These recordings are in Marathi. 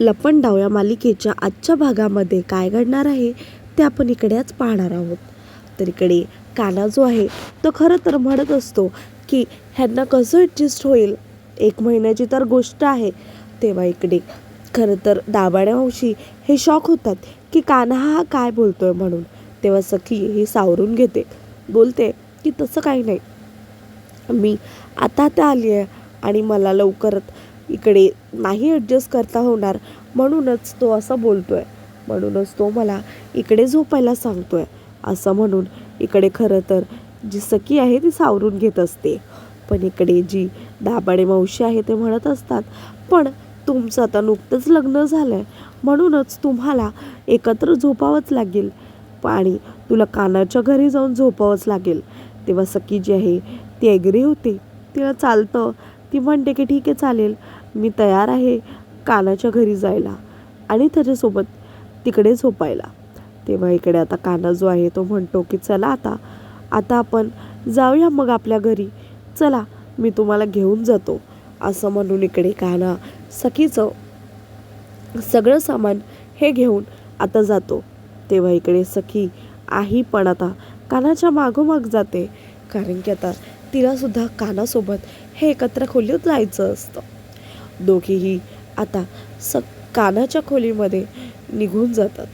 लपंडाव या मालिकेच्या आजच्या भागामध्ये काय घडणार आहे ते आपण इकडेच पाहणार आहोत. तर इकडे काना जो आहे तो खरं तर म्हणत असतो की ह्यांना कसं ॲडजस्ट होईल? एक महिन्याची तर गोष्ट आहे. तेव्हा इकडे खरं तर दाबाड्या मावशी हे शॉक होतात की कान्हा हा काय बोलतोय म्हणून. तेव्हा सखी हे सावरून घेते. बोलते की तसं काही नाही. मी आता आता आली आहे आणि मला लवकरच इकडे नाही ॲडजस्ट करता होणार म्हणूनच तो असं बोलतोय. म्हणूनच तो मला इकडे झोपायला सांगतोय. असं म्हणून इकडे खरं तर जी सखी आहे ती सावरून घेत असते. पण इकडे जी दाबाडे मावशी आहे ते म्हणत असतात पण तुमचं आता नुकतंच लग्न झालं आहे म्हणूनच तुम्हाला एकत्र झोपावंच लागेल. आणि तुला कानाच्या घरी जाऊन झोपावंच लागेल. तेव्हा सखी जी आहे ती ॲग्री होते. तिला चालतं. ती म्हणते की ठीक आहे चालेल. मी तयार आहे कानाच्या घरी जायला आणि त्याच्यासोबत तिकडे झोपायला. तेव्हा इकडे आता काना जो आहे तो म्हणतो की चला आता आता आपण जाऊया मग आपल्या घरी. चला मी तुम्हाला घेऊन जातो. असं म्हणून इकडे काना सखीचं सगळं सामान हे घेऊन आता जातो. तेव्हा इकडे सखी आई पण आता कानाच्या मागोमाग जाते. कारण की आता तिलासुद्धा कानासोबत हे एकत्र खोलीत जायचं असतं. दोघेही आता स कानाच्या खोलीमध्ये निघून जातात.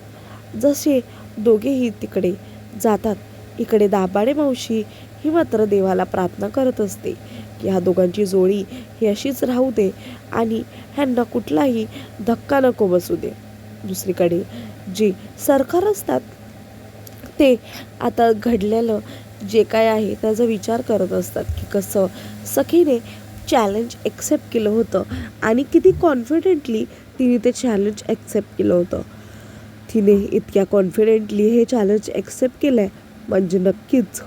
जसे दोघेही तिकडे जातात इकडे दाबाडे मावशी ही मात्र देवाला प्रार्थना करत असते की ह्या दोघांची जोडी ही अशीच राहू दे आणि ह्यांना कुठलाही धक्का नको बसू दे. दुसरीकडे जे सरकार असतात ते आता घडलेलं जे काय आहे त्याचा विचार करत असतात की कसं सखीने चॅलेंज ॲक्सेप्ट केलं होतं आणि किती कॉन्फिडेंटली तिने ते चॅलेंज ॲक्सेप्ट केलं होतं. तिने इतक्या कॉन्फिडेंटली हे चॅलेंज ॲक्सेप्ट केलं आहे म्हणजे नक्कीच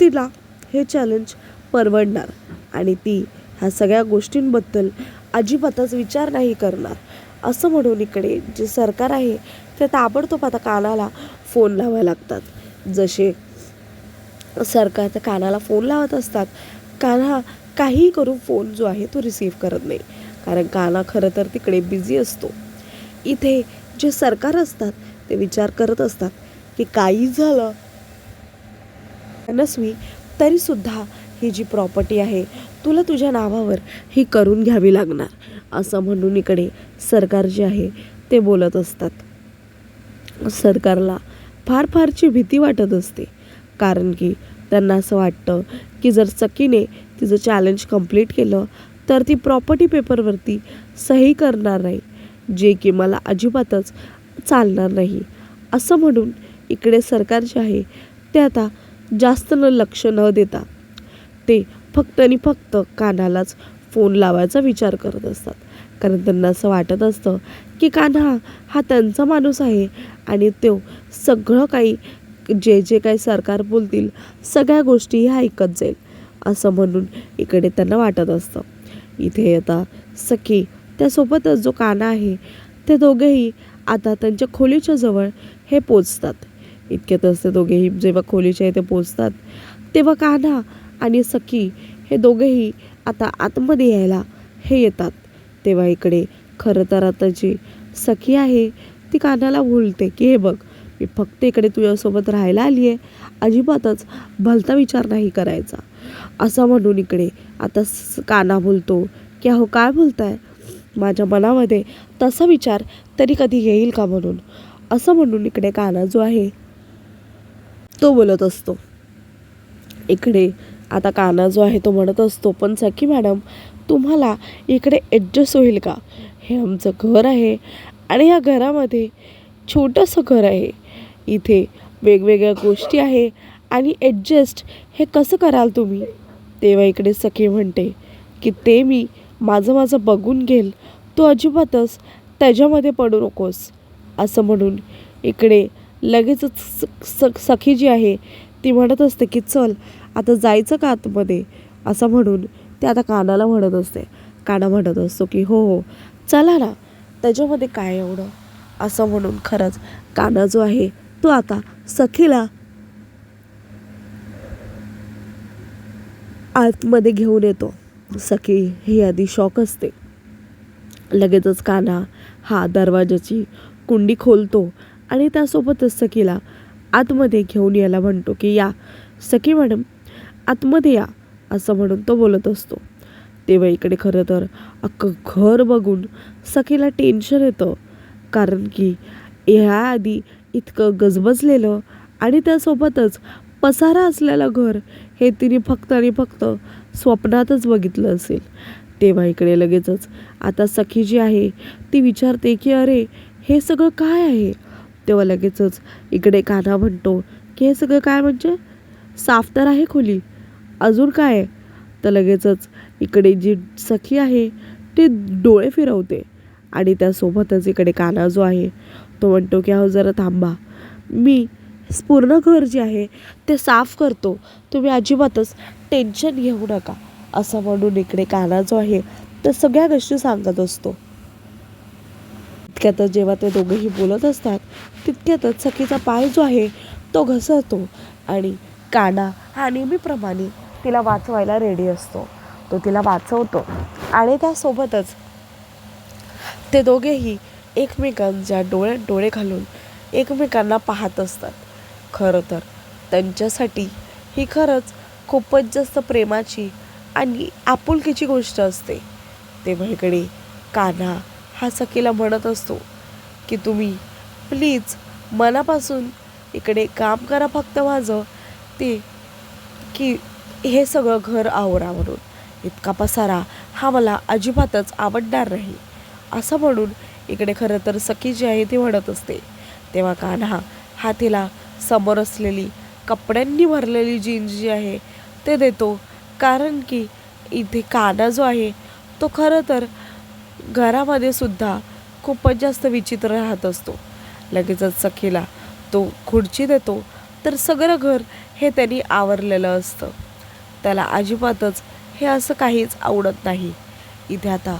तिला हे चॅलेंज परवडणार आणि ती ह्या सगळ्या गोष्टींबद्दल अजिबातच विचार नाही करणार. असं म्हणून इकडे जे सरकार आहे ते ताबडतोब आता कानाला फोन लावायला लागतात. जसे सरकार कानाला फोन लावत असतात. कान्हा काहीही करून फोन जो आहे तो रिसीव्ह करत नाही. कारण काना खरं तर तिकडे बिझी असतो. इथे जे सरकार असतात ते विचार करत असतात की काही झालं. मनस्वी तरीसुद्धा ही जी प्रॉपर्टी आहे तुला तुझ्या नावावर ही करून घ्यावी लागणार. असं म्हणून इकडे सरकार जे आहे ते बोलत असतात. सरकारला फार फारची भीती वाटत असते. कारण की त्यांना असं वाटतं की जर सकीने तिचं चॅलेंज कंप्लीट केलं तर ती प्रॉपर्टी पेपरवरती सही करणार नाही जे की मला अजिबातच चालणार नाही. असं म्हणून इकडे सरकार जे आहे ते आता जास्त न लक्ष न देता ते फक्त आणि फक्त कानालाच फोन लावायचा विचार करत असतात. कारण त्यांना असं वाटत असतं की कान्हा हा त्यांचा माणूस आहे आणि तो सगळं काही जे जे काही सरकार बोलतील सगळ्या गोष्टी ह्या ऐकत जाईल असं म्हणून इकडे त्यांना वाटत असतं. इथे आता सखी त्यासोबतच जो काना आहे ते दोघेही आता त्यांच्या खोलीच्या जवळ हे पोचतात. इतक्यातच ते दोघेही जेव्हा खोलीच्या इथे पोचतात तेव्हा कान्हा आणि सखी हे दोघेही आता आतमध्ये यायला हे येतात. तेव्हा इकडे खरं तर आता जी सखी आहे ती कानाला बोलते की हे बघ मी फक्त इकडे तुझ्यासोबत राहायला आली आहे अजिबातच भलता विचार नाही करायचा. असं म्हणून इकडे आता काना बोलतो की अहो काय बोलताय? माझ्या मनामध्ये तसा विचार तरी कधी येईल का म्हणून? असं म्हणून इकडे काना जो आहे तो बोलत असतो. इकडे आता काना जो आहे तो म्हणत असतो पण सखी मॅडम तुम्हाला इकडे ॲडजस्ट होईल का? हे आमचं घर आहे आणि ह्या घरामध्ये छोटंसं घर आहे. इथे वेगवेगळ्या गोष्टी आहे आणि ॲडजस्ट हे कसं कराल तुम्ही? तेव्हा इकडे सखी म्हणते की ते मी माझं माझं बघून घेईल. तू अजिबातच त्याच्यामध्ये पडू नकोस. असं म्हणून इकडे लगेचच स सखी जी आहे ती म्हणत असते की चल आता जायचं का आतमध्ये? असं म्हणून ते आता कानाला म्हणत असते. काना म्हणत असतो की हो हो चला ना त्याच्यामध्ये काय एवढं? असं म्हणून खरंच काना जो आहे तो आता सखीला आतमध्ये घेऊन येतो. सखी ही आधी शॉक असते. लगेचच काना हा दरवाजाची कुंडी खोलतो आणि त्यासोबतच सखीला आतमध्ये घेऊन यायला म्हणतो की या सखी मॅडम आतमध्ये या असं म्हणून तो बोलत असतो. तेव्हा इकडे खरं तर अख्खं घर बघून सखीला टेन्शन येतं. कारण की ह्या आधी इतकं गजबजलेलं आणि त्यासोबतच पसारा असलेलं घर हे तिने फक्त आणि फक्त स्वप्नातच बघितलं असेल. तेव्हा इकडे लगेचच आता सखी जी आहे ती विचारते की अरे हे सगळं काय आहे? तेव्हा लगेचच इकडे कान्हा म्हणतो की हे सगळं काय म्हणजे? साफ तर आहे खोली. अजून काय आहे? तर लगेचच इकडे जी सखी आहे ती डोळे फिरवते आणि त्यासोबतच इकडे काना जो आहे तो म्हणतो की अहो जरा थांबा. मी पूर्ण घर जे आहे ते साफ करतो. तुम्ही अजिबातच टेन्शन घेऊ नका. असं म्हणून इकडे काना जो आहे तर सगळ्या गोष्टी सांगत असतो. तितक्यातच जेव्हा ते दोघेही बोलत असतात तितक्यातच सखीचा पाय जो आहे तो घसरतो. आणि काना हा नेहमीप्रमाणे तिला वाचवायला रेडी असतो. तो तिला वाचवतो. आणि त्यासोबतच ते दोघेही एकमेकांच्या डोळ्यात डोळे घालून एकमेकांना पाहत असतात. खरं तर त्यांच्यासाठी ही खरंच खूपच जास्त प्रेमाची आणि आपुलकीची गोष्ट असते. तेव्हा इकडे कान्हा हा सखीला म्हणत असतो की तुम्ही प्लीज मनापासून इकडे काम करा फक्त माझं. ते की हे सगळं घर आवरा म्हणून इतका पसारा हा मला अजिबातच आवडणार नाही. असं म्हणून इकडे खरं तर सखी जी आहे ती म्हणत असते तेव्हा कान्हा हा तिला समोर असलेली कपड्यांनी भरलेली जीन्स जी आहे ते देतो. कारण की इथे काना जो आहे तो खरं तर घरामध्ये सुद्धा खूपच जास्त विचित्र राहत असतो. लगेचच सखीला तो खुर्ची देतो तर सगळं घर हे त्यांनी आवरलेलं असतं. त्याला अजिबातच हे असं काहीच आवडत नाही. इथे आता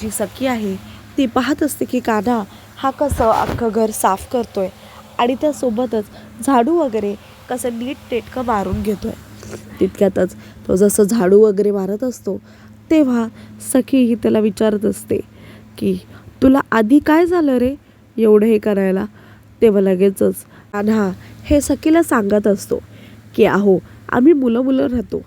जी सखी आहे ती पाहत असते की कान्हा हा कसं अख्खं घर साफ करतो आहे आणि त्यासोबतच झाडू वगैरे कसं नीट नेटकं मारून घेतो आहे तितक्यातच तो जसं झाडू वगैरे मारत असतो तेव्हा सखी ही त्याला विचारत असते की तुला आधी काय झालं रे एवढं हे करायला? तेव्हा लगेचच कान्हा हे सखीला सांगत असतो की अहो आम्ही मुलं मुलं राहतो.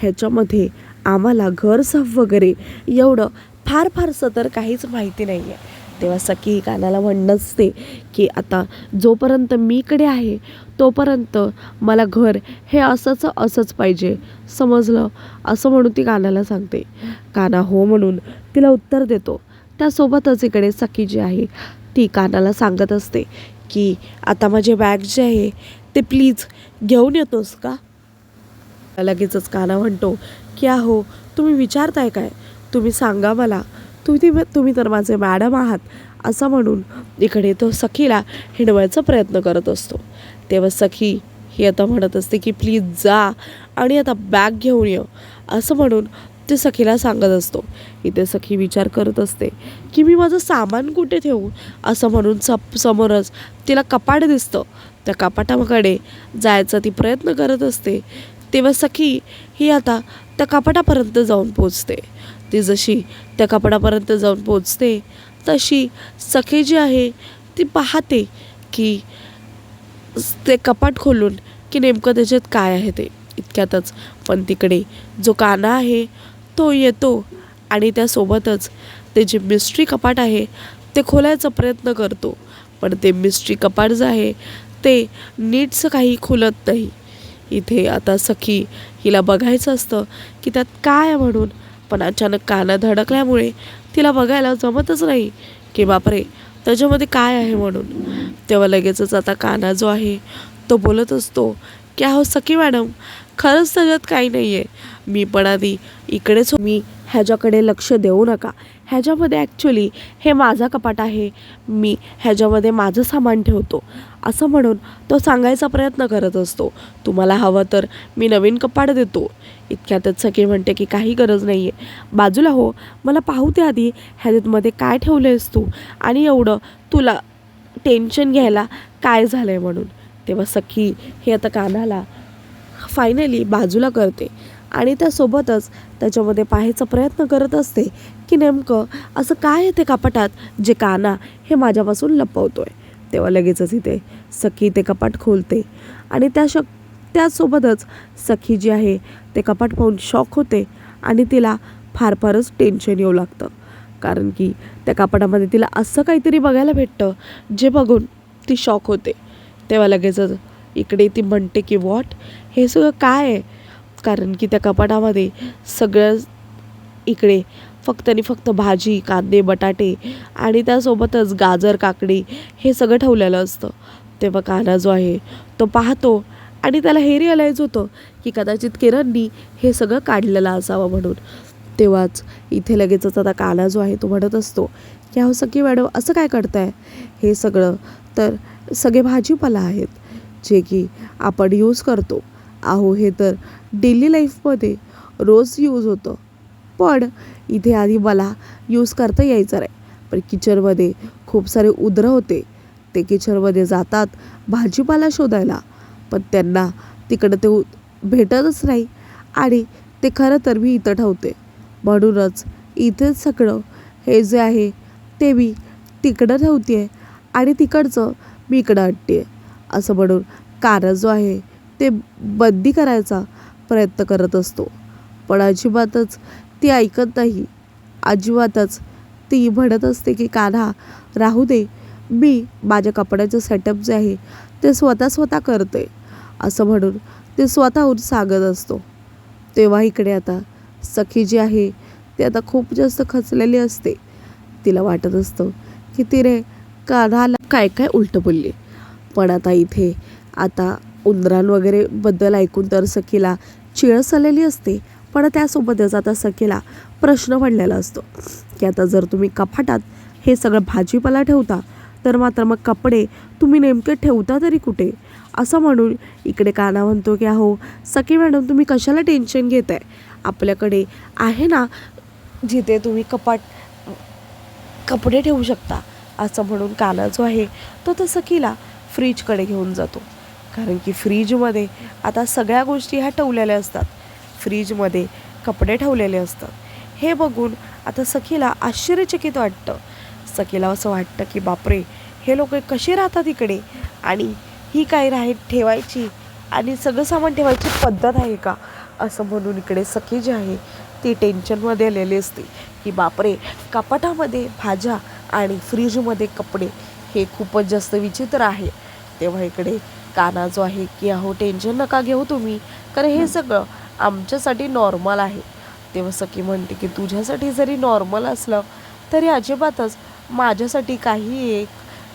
ह्याच्यामध्ये आम्हाला घर साफ वगैरे एवढं फार फारसं तर काहीच माहिती नाही आहे तेव्हा सखी कानाला म्हणणं असते की आता जोपर्यंत मी इकडे आहे तोपर्यंत मला घर हे असंच असंच पाहिजे. समजलं? असं म्हणून ती कानाला सांगते. काना हो म्हणून तिला उत्तर देतो. त्यासोबतच इकडे सखी जी आहे ती कानाला सांगत असते की आता माझे बॅग जे आहे ते प्लीज घेऊन येतोस का? लगेचच काना म्हणतो की अहो तुम्ही विचारताय काय? तुम्ही सांगा मला. तुम्ही तुम्ही तर माझे मॅडम आहात असं म्हणून इकडे तो सखीला हिंडवायचा प्रयत्न करत असतो. तेव्हा सखी ही आता म्हणत असते की प्लीज जा आणि आता बॅग घेऊन ये. असं म्हणून ते सखीला सांगत असतो. इथे सखी विचार करत असते की मी माझं सामान कुठे ठेवू? असं म्हणून सप समोरच तिला कपाट दिसतं. त्या कपाटाकडे जायचा ती प्रयत्न करत असते. तेव्हा सखी ही आता त्या कपाटापर्यंत जाऊन पोचते. ती जशी त्या कपाटापर्यंत जाऊन पोचते तशी सखी जी आहे ती पाहते की ते कपाट खोलून की नेमकं त्याच्यात काय आहे ते. इतक्यातच पण तिकडे जो काना आहे तो येतो आणि त्यासोबतच ते जे मिस्ट्री कपाट आहे ते खोलायचा प्रयत्न करतो. पण ते मिस्ट्री कपाट जे आहे ते नीटचं काही खुलत नाही. इथे आता सखी हिला बघायचं असतं की त्यात काय आहे म्हणून पण अचानक काना धडकल्यामुळे तिला बघायला जमतच नाही. की बापरे त्याच्यामध्ये काय आहे म्हणून? तेव्हा लगेचच आता काना जो आहे तो बोलत असतो की अहो सखी मॅडम? खरंच त्याच्यात काही नाही आहे मी पण आधी इकडेच हो- मी ह्याच्याकडे लक्ष देऊ नका. ह्याच्यामध्ये ॲक्च्युली हे माझा कपाट आहे. मी ह्याच्यामध्ये माझं सामान ठेवतो. असं म्हणून तो सांगायचा प्रयत्न करत असतो. तुम्हाला हवं तर मी नवीन कपाट देतो. इतक्यातच सखी म्हणते की काही गरज नाही आहे बाजूला हो मला पाहू दे आधी ह्याच्यामध्ये काय ठेवलं आहेस तू? आणि एवढं तुला टेन्शन घ्यायला काय झालं आहे म्हणून? तेव्हा सखी हे आता कानाला फायनली बाजूला करते. आणि त्यासोबतच त्याच्यामध्ये पाहायचा प्रयत्न करत असते की नेमकं असं काय आहे ते कपाटात जे काना हे माझ्यापासून लपवतो आहे तेव्हा लगेचच इथे सखी ते कपाट खोलते. आणि त्या शक त्यासोबतच सखी जी आहे ते कपाट पाहून शॉक होते आणि तिला फार फारच टेन्शन येऊ लागतं. कारण की त्या कपाटामध्ये तिला असं काहीतरी बघायला भेटतं जे बघून ती शॉक होते. तेव्हा लगेचच इकडे ती म्हणते की वॉट हे सगळं काय आहे? कारण की त्या कपाटामध्ये सगळं इकडे फक्त आणि फक्त भाजी कांदे बटाटे आणि त्यासोबतच गाजर काकडी हे सगळं ठेवलेलं असतं. तेव्हा काना जो आहे तो पाहतो आणि त्याला हे रिअलाईज होतं की कदाचित किरणनी हे सगळं काढलेलं असावं म्हणून. तेव्हाच इथे लगेचच आता काना जो आहे तो म्हणत असतो की अहो सखी मॅडम असं काय करताय? हे सगळं तर सगळे भाजीपाला आहेत जे की आपण यूज करतो. अहो हे तर डेली लाईफमध्ये रोज यूज होतं. पण इथे आधी मला यूज करता यायचं नाही. पण किचनमध्ये खूप सारे उदरं होते. ते किचनमध्ये जातात भाजीपाला शोधायला. पण त्यांना तिकडं ते उ- भेटतच नाही. आणि ते खरं तर मी इथं ठेवते. म्हणूनच इथेच सगळं हे जे आहे ते मी तिकडं ठेवते आहे आणि तिकडचं मी इकडं आणते आहे असं म्हणून कारं जो आहे ते बंदी करायचा प्रयत्न करत असतो. पण अजिबातच ती ऐकत नाही. अजिबातच. ती म्हणत असते की कान्हा राहू दे. मी माझ्या कपड्याचं सेटअप जे आहे ते स्वतः स्वतः करते. असं म्हणून ते स्वतःहून सांगत असतो. तेव्हा इकडे आता सखी जी आहे ती आता खूप जास्त खचलेली असते. तिला वाटत असतं की तिने कान्हाला काय काय उलटं बोलले? पण आता इथे आता उंदरां वगैरे बद्दल ऐकून तर सखीला चिळस आलेली असते. पण त्यासोबतच आता सखीला प्रश्न पडलेला असतो की आता जर तुम्ही कपाटात हे सगळं भाजीपाला ठेवता तर मात्र मग कपडे तुम्ही नेमके ठेवता तरी कुठे? असं म्हणून इकडे काना म्हणतो की अहो सखी मॅडम तुम्ही कशाला टेन्शन घेत आहे आपल्याकडे आहे ना जिथे तुम्ही कपाट कपडे ठेवू शकता असं म्हणून काना जो आहे तो तर सखीला फ्रीजकडे घेऊन जातो. कारण की फ्रीजमध्ये आता सगळ्या गोष्टी ह्या ठेवलेल्या असतात. फ्रीजमध्ये कपडे ठेवलेले असतात. हे बघून आता सखीला आश्चर्यचकित वाटतं. सखीला असं वाटतं की बापरे हे लोक कसे राहतात इकडे? आणि ही काय राहे ठेवायची? आणि सगळं सामान ठेवायची पद्धत आहे का? असं म्हणून इकडे सखी जी आहे ती टेन्शनमध्ये आलेली असते की बापरे कपाटामध्ये भाज्या आणि फ्रीजमध्ये कपडे हे खूपच जास्त विचित्र आहे. तेव्हा इकडे काना जो आहे की अहो टेन्शन नका घेऊ तुम्ही. कारण हे. सगळं आमच्यासाठी नॉर्मल आहे. तेव्हा सखी म्हणते की तुझ्यासाठी जरी नॉर्मल असलं तरी अजिबातच माझ्यासाठी काही एक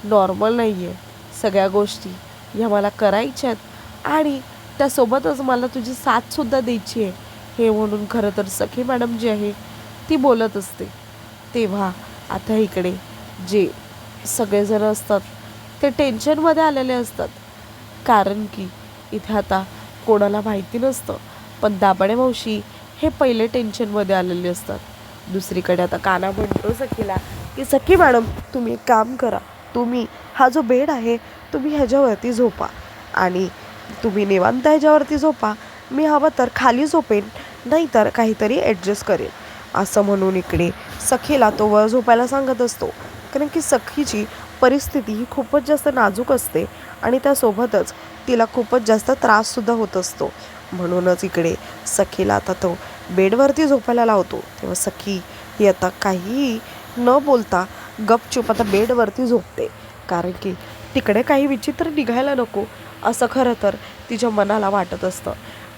नॉर्मल नाही आहे सगळ्या गोष्टी ह्या मला करायच्या आहेत आणि त्यासोबतच मला तुझी साथसुद्धा द्यायची आहे. हे म्हणून खरं तर सखी मॅडम जी आहे ती बोलत असते. तेव्हा आता इकडे जे सगळेजण असतात ते टेन्शनमध्ये आलेले असतात. कारण की इथे आता कोणाला माहिती नसतं. पण दाबडे मावशी हे पहिले टेन्शनमध्ये आलेले असतात. दुसरीकडे आता काना म्हणतो सखीला की सखी मॅडम तुम्ही एक काम करा. तुम्ही हा जो बेड आहे तुम्ही ह्याच्यावरती झोपा. आणि तुम्ही निवांत ह्याच्यावरती झोपा. मी हवं तर खाली झोपेन नाहीतर काहीतरी ॲडजस्ट करेन. असं म्हणून इकडे सखीला तो वर झोपायला सांगत असतो. कारण की सखीची परिस्थिती ही खूपच जास्त नाजूक असते आणि त्यासोबतच तिला खूपच जास्त त्राससुद्धा होत असतो. म्हणूनच इकडे सखीला आता तो बेडवरती झोपायला लावतो. तेव्हा सखी ही आता काहीही न बोलता गपचूप आता बेडवरती झोपते. कारण की तिकडे काही विचित्र निघायला नको असं खरं तर तिच्या मनाला वाटत असतं.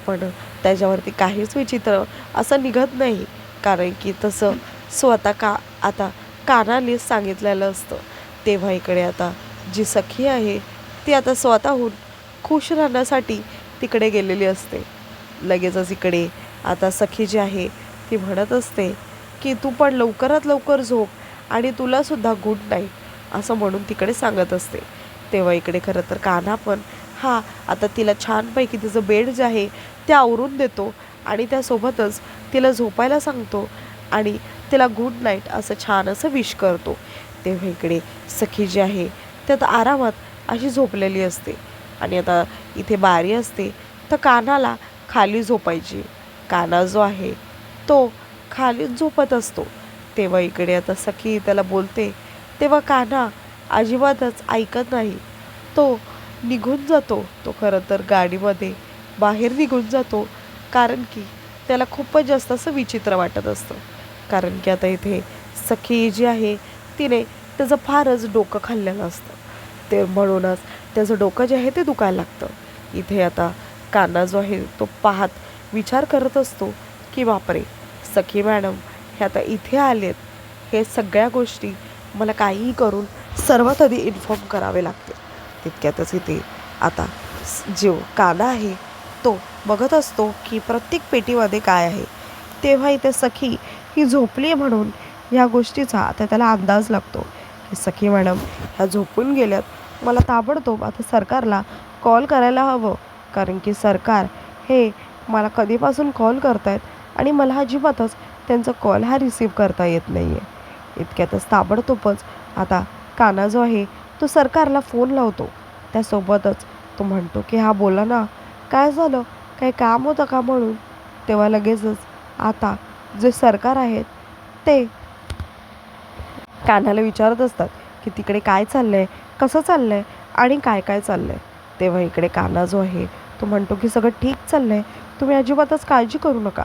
पण त्याच्यावरती काहीच विचित्र असं निघत नाही. कारण की तसं स्वतः का आता कानाने सांगितलेलं असतं. तेव्हा इकडे आता जी सखी आहे ती आता स्वतःहून खुश राहण्यासाठी तिकडे गेलेली असते. लगेचच इकडे. आता सखी जी आहे ती म्हणत असते की तू पण लवकरात लवकर झोप आणि तुलासुद्धा गुड नाईट असं म्हणून तिकडे सांगत असते. तेव्हा इकडे खरं तर कान्हा पण हा आता तिला छानपैकी तिचं बेड जे आहे ते आवरून देतो आणि त्यासोबतच तिला झोपायला सांगतो आणि तिला गुड नाईट असं छान असं विश करतो. तेव्हा इकडे सखी जी आहे त्यात आरामात अशी झोपलेली असते. आणि आता इथे बारी असते तर कानाला खाली झोपायची. काना जो आहे तो खाली झोपत असतो. तेव्हा इकडे आता सखी त्याला बोलते तेव्हा कान्हा अजिबातच ऐकत नाही. तो निघून जातो. तो खरं तर गाडीमध्ये बाहेर निघून जातो कारण की त्याला खूपच जास्त असं विचित्र वाटत असतं. कारण की आता इथे सखी जी आहे तिने त्याचं फारच डोकं खाल्लेलं असतं. ते म्हणूनच त्याचं डोकं जे आहे ते दुखायला लागतं. इथे आता कान्हा जो आहे तो पाहत विचार करत असतो की बापरे सखी मॅडम हे आता इथे आलेत. हे सगळ्या गोष्टी मला काहीही करून सर्वात आधी इन्फॉर्म करावे लागते. तितक्यातच इथे आता जो काना आहे तो बघत असतो की प्रत्येक पेटीमध्ये काय आहे. तेव्हा इथे सखी ही झोपली आहे म्हणून या गोष्टीचा आता त्याला अंदाज लागतो. की सखी मॅडम ह्या झोपून गेल्यात. मला ताबडतोब आता सरकारला कॉल करायला हवं. कारण की सरकार हे मला कधीपासून कॉल करतायत आणि मला अजिबातच त्यांचा कॉल हा रिसीव करता येत नाही आहे इतक्यातच ताबडतोबच आता काना जो आहे तो सरकारला फोन लावतो. त्यासोबतच तो म्हणतो की हा बोला ना काय झालं? काही काम होतं का म्हणून? तेव्हा लगेचच आता जे सरकार आहेत ते कान्हाला विचारत असतात की तिकडे काय चाललं आहे कसं चाललं आहे आणि काय काय चाललं आहे तेव्हा इकडे काना जो आहे तो म्हणतो की सगळं ठीक चाललं आहे तुम्ही अजिबातच काळजी करू नका.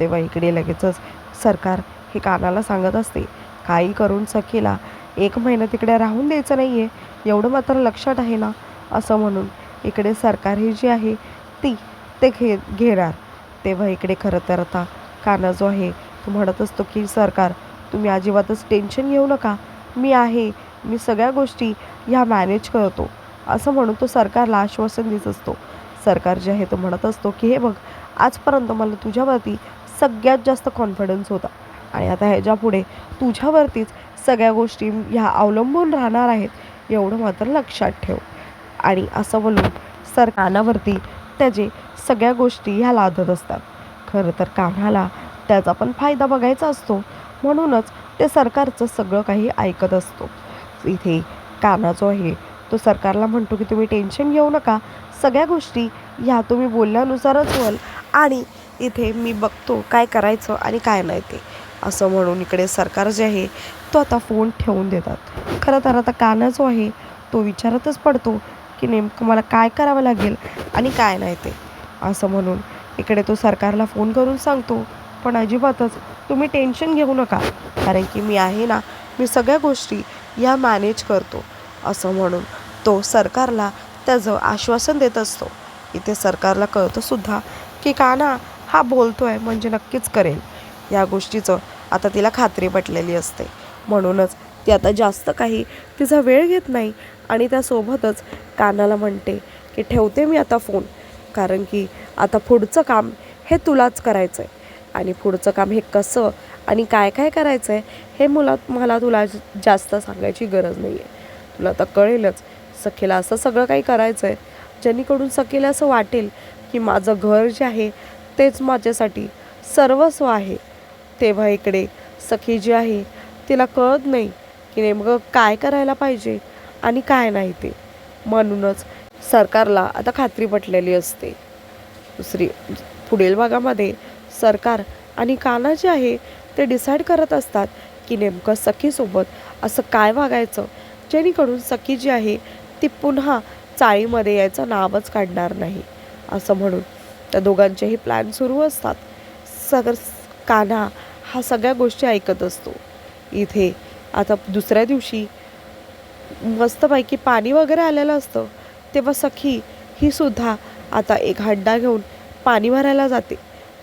तेव्हा इकडे लगेचच सरकार हे कानाला सांगत असते काही करून सखीला एक महिना तिकडे राहून द्यायचं नाही आहे एवढं मात्र लक्षात आहे ना? असं म्हणून इकडे सरकार ही जी आहे ती ते घे घेणार. तेव्हा इकडे खरं तर आता काना जो आहे तो म्हणत असतो की सरकार तुम्ही अजिबातच टेन्शन घेऊ नका. मी आहे मी सगळ्या गोष्टी ह्या मॅनेज करतो. असं म्हणून तो सरकारला आश्वासन देत असतो. सरकार जे आहे तो म्हणत असतो की हे बघ आजपर्यंत मला तुझ्यावरती सगळ्यात जास्त कॉन्फिडन्स होता. आणि आता ह्याच्या पुढे तुझ्यावरतीच सगळ्या गोष्टी ह्या अवलंबून राहणार आहेत एवढं मात्र लक्षात ठेव. आणि असं बोलून सर कानावरती त्याचे सगळ्या गोष्टी ह्या लादत असतात. खरं तर कानाला त्याचा पण फायदा बघायचा असतो. म्हणूनच ते सरकारचं सगळं काही ऐकत असतो. इथे काना जो आहे. तो सरकारला म्हणतो की तुम्ही टेन्शन घेऊ नका. सगळ्या गोष्टी ह्या तुम्ही बोलल्यानुसारच व्हाल आणि इथे मी बघतो काय करायचं आणि काय नाही ते. असं म्हणून इकडे सरकार जे आहे तो आता फोन ठेवून देतात. खरं तर आता काना जो आहे तो विचारतच पडतो की नेमकं मला काय करावं लागेल आणि काय नाही ते. असं म्हणून इकडे तो सरकारला फोन करून सांगतो पण अजिबातच तुम्ही टेन्शन घेऊ नका. कारण की मी आहे ना मी सगळ्या गोष्टी या मॅनेज करतो असं म्हणून तो सरकारला त्याचं आश्वासन देत असतो. इथे सरकारला कळतंसुद्धा की काना हा बोलतो आहे म्हणजे नक्कीच करेल. या गोष्टीचं आता तिला खात्री पटलेली असते. म्हणूनच ती आता जास्त काही तिचा वेळ घेत नाही आणि त्यासोबतच कानाला म्हणते की ठेवते मी आता फोन कारण की आता पुढचं काम हे तुलाच करायचं आहे आणि पुढचं काम हे कसं आणि काय काय करायचं आहे हे मुला मला तुला जास्त सांगायची गरज नाही आहे तुला आता कळेलच. सखीला असं सगळं काही करायचं आहे जेणेकरून सखीला असं वाटेल की माझं घर जे आहे तेच माझ्यासाठी सर्वस्व आहे. तेव्हा इकडे सखी जी आहे तिला कळत नाही की नेमकं काय करायला पाहिजे आणि काय नाही ते. म्हणूनच सरकारला आता खात्री पटलेली असते. दुसरी पुढील भागामध्ये सरकार आणि काना जे आहे ते डिसाईड करत असतात की नेमकं सखीसोबत असं काय वागायचं? जेणेकरून सखी जी आहे ती पुन्हा चाळीमध्ये यायचं नावच काढणार नाही असं म्हणून त्या दोघांचेही प्लॅन सुरू असतात. सगर कान्हा हा सगळ्या गोष्टी ऐकत असतो. इथे आता दुसऱ्या दिवशी मस्तपैकी पाणी वगैरे आलेलं असतं तेव्हा सखी ही सुद्धा आता एक हंडा घेऊन पाणी भरायला जाते.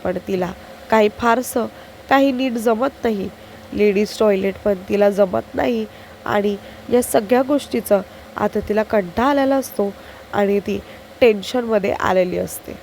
पण तिला काही फारसं काही नीट जमत नाही. लेडीज टॉयलेट पण तिला जमत नाही. आणि या सगळ्या गोष्टीचं आता तिला कंटाळा आलेला असतो आणि ती टेन्शनमध्ये आलेली असते.